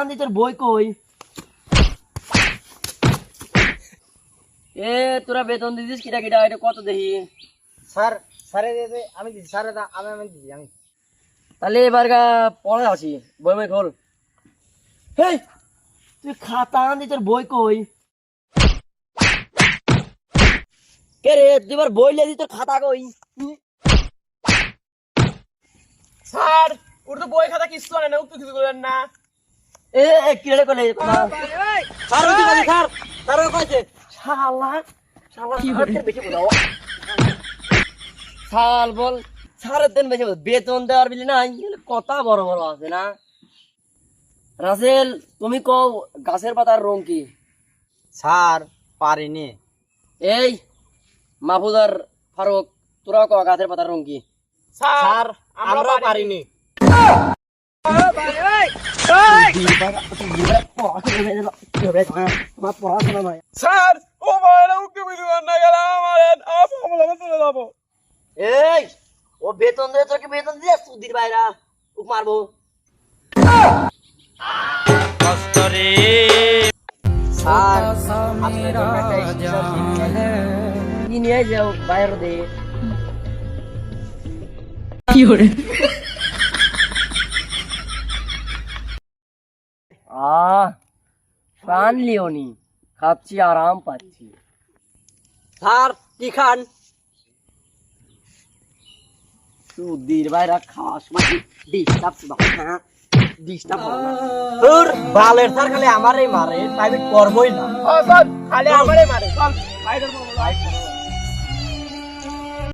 আনদি তোর বই কই? এ তোরা বেতন দিছিস কিটা কিটা? এটা কত দেখি? স্যার স্যারে দিয়েছে আমি দিচ্ছি স্যারে দা- আমি আমি দিচ্ছি আমি। তাহলে এবার গা পড়ে আসি। বই বই খোল। হেই তুই খাতা আনদি তোর বই কই? কে রে তুই এবার বই লেদি তোর খাতা কই? স্যার ওর তো বই খাতা কিছু আনে না ও তো কিছু করেন না। এ এ কিরে স্যার ওই দিকে স্যার স্যার ওই কইছে শালা শালা কি হচ্ছে বেশি বলাও শাল বল স্যারের দেন বেশি বেতন দেওয়ার বিলি নাই এগুলো কথা বড় বড় আছে না? রাসেল তুমি কও গাছের পাতার রং কি? স্যার পারিনি। এই মাহফুজার ফারুক তোরা কও গাছের পাতার রং কি? স্যার আমরা পারিনি। স্যার ও বাইরে উঠতে বুঝতে না গেলাম আমার? আমার চলে যাব এই ও বেতন দেয় তোকে বেতন দিয়ে সুদির বাইরা উক মারবো। স্যার আপনার জন্য একটা স্পেশাল কি নিয়ে যাও বাইরে দে। আহ প্রাণ লিওনি খাচ্ছি আরাম পাচ্ছি। স্যার কি খান? সুদির বাইরা খাওয়ার সময় ডিস্টার্ব হ্যাঁ ডিস্টার্ব তোর বালের স্যার খালি আমারই মারে প্রাইভেট করবই না। খালি আমারই মারে চল।